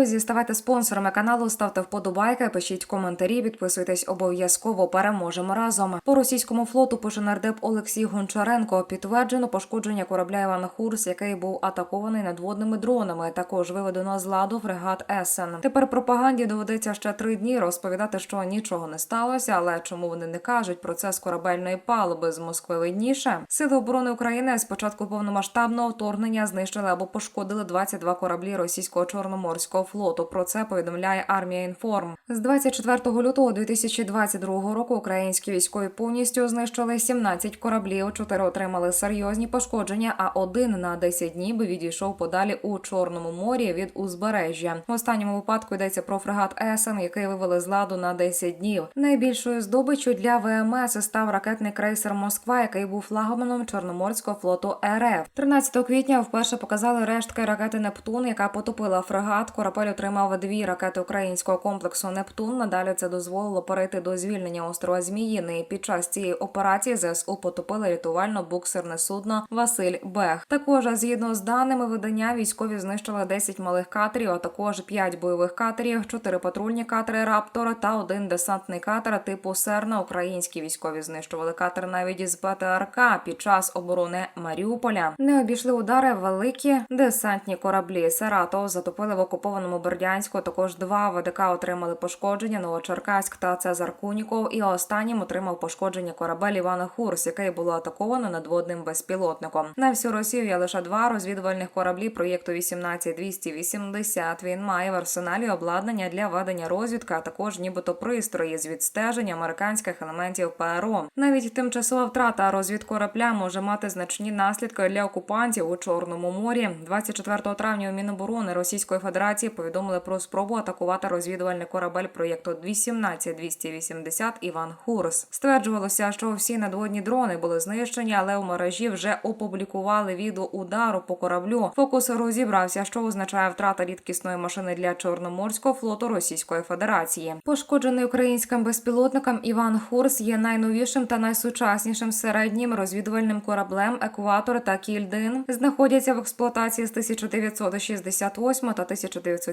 Друзі, ставайте спонсорами каналу, ставте вподобайки, пишіть коментарі, підписуйтесь обов'язково. Переможемо разом. По російському флоту пише нардеп Олексій Гончаренко. Підтверджено пошкодження корабля Іван Хурс, який був атакований надводними дронами. Також виведено з ладу фрегат Есен. Тепер пропаганді доведеться ще три дні розповідати, що нічого не сталося. Але чому вони не кажуть про це з корабельної палуби з Москви видніше? Сили оборони України з початку повномасштабного вторгнення знищили або пошкодили 22 кораблі російського чорноморського флоту. Про це повідомляє армія інформ. З 24 лютого 2022 року українські військові повністю знищили 17 кораблів. Чотири отримали серйозні пошкодження, а один на 10 днів відійшов подалі у Чорному морі від узбережжя. В останньому випадку йдеться про фрегат Есен, який вивели з ладу на 10 днів. Найбільшою здобиччю для ВМС став ракетний крейсер Москва, який був флагманом Чорноморського флоту РФ. 13 квітня вперше показали рештки ракети Нептун, яка потопила фрегат. Корабель отримав дві ракети українського комплексу Нептун. Надалі це дозволило перейти до звільнення острова Зміїний. Під час цієї операції ЗСУ потопили рятувально-буксерне судно Василь Бех. Також згідно з даними видання, військові знищили 10 малих катерів, а також 5 бойових катерів, 4 патрульні катери Раптор та один десантний катер типу Серна. Українські військові знищували катер навіть із БТРК під час оборони Маріуполя. Не обійшли удари великі десантні кораблі. Саратов затопили в окупованому Бердянську. Також два ВДК отримали пошкодження Новочеркаськ та Цезар Куніков. І останнім отримав пошкодження корабель Івана Хурс, який було атаковано надводним безпілотником. На всю Росію є лише два розвідувальних кораблі проєкту 18280. Він має в арсеналі обладнання для ведення розвідки, а також нібито пристрої з відстеження американських елементів ПРО. Навіть тимчасова втрата розвідкорабля може мати значні наслідки для окупантів у Чорному морі. 24 травня у Міноборони Російської Федерації повідомили про спробу атакувати розвідувальний корабель проєкту 18280 Іван Хурс. Стверджувалося, що всі надводні дрони були знищені, але у мережі вже опублікували відео удару по кораблю. Фокус розібрався, що означає втрата рідкісної машини для Чорноморського флоту Російської Федерації. Пошкоджений українським безпілотником Іван Хурс є найновішим та найсучаснішим середнім розвідувальним кораблем Екватор та Кільдин. Знаходяться в експлуатації з 1968 та 1970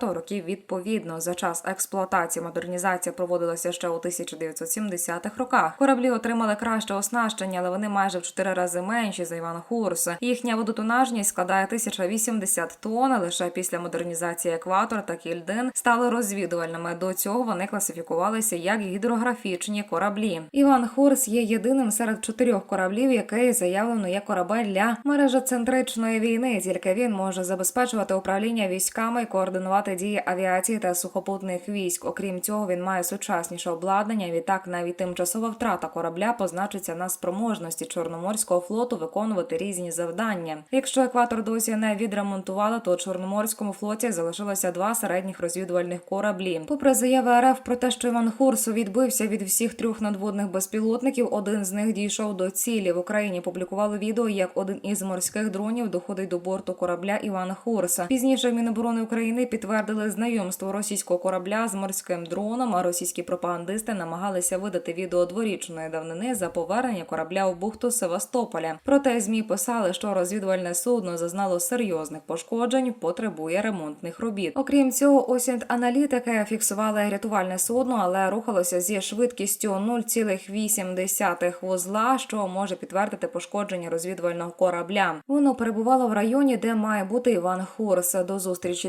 років відповідно. За час експлуатації модернізація проводилася ще у 1970-х роках. Кораблі отримали краще оснащення, але вони майже в 4 рази менші за Іван Хурс. Їхня водотонажність складає 1080 тонн. Лише після модернізації екватор та кільдин стали розвідувальними. До цього вони класифікувалися як гідрографічні кораблі. Іван Хурс є єдиним серед чотирьох кораблів, який заявлено є корабель для мережоцентричної війни. Тільки він може забезпечувати управління військами і координувати дії авіації та сухопутних військ. Окрім цього, він має сучасніше обладнання. Відтак, навіть тимчасова втрата корабля позначиться на спроможності Чорноморського флоту виконувати різні завдання. Якщо екватор досі не відремонтували, то Чорноморському флоті залишилося два середніх розвідувальних кораблі. Попри заяви РФ про те, що Іван Хурсу відбився від всіх трьох надводних безпілотників, один з них дійшов до цілі. В Україні публікували відео, як один із морських дронів доходить до борту корабля Івана Хурса. Пізніше Міноборони підтвердили знайомство російського корабля з морським дроном. А російські пропагандисти намагалися видати відео дворічної давнини за повернення корабля в бухту Севастополя. Проте змі писали, що розвідувальне судно зазнало серйозних пошкоджень, потребує ремонтних робіт. Окрім цього, осінь аналітики фіксували рятувальне судно, але рухалося зі швидкістю 0,8 вузла, що може підтвердити пошкодження розвідувального корабля. Воно перебувало в районі, де має бути Іван Хурс. До зустрічі,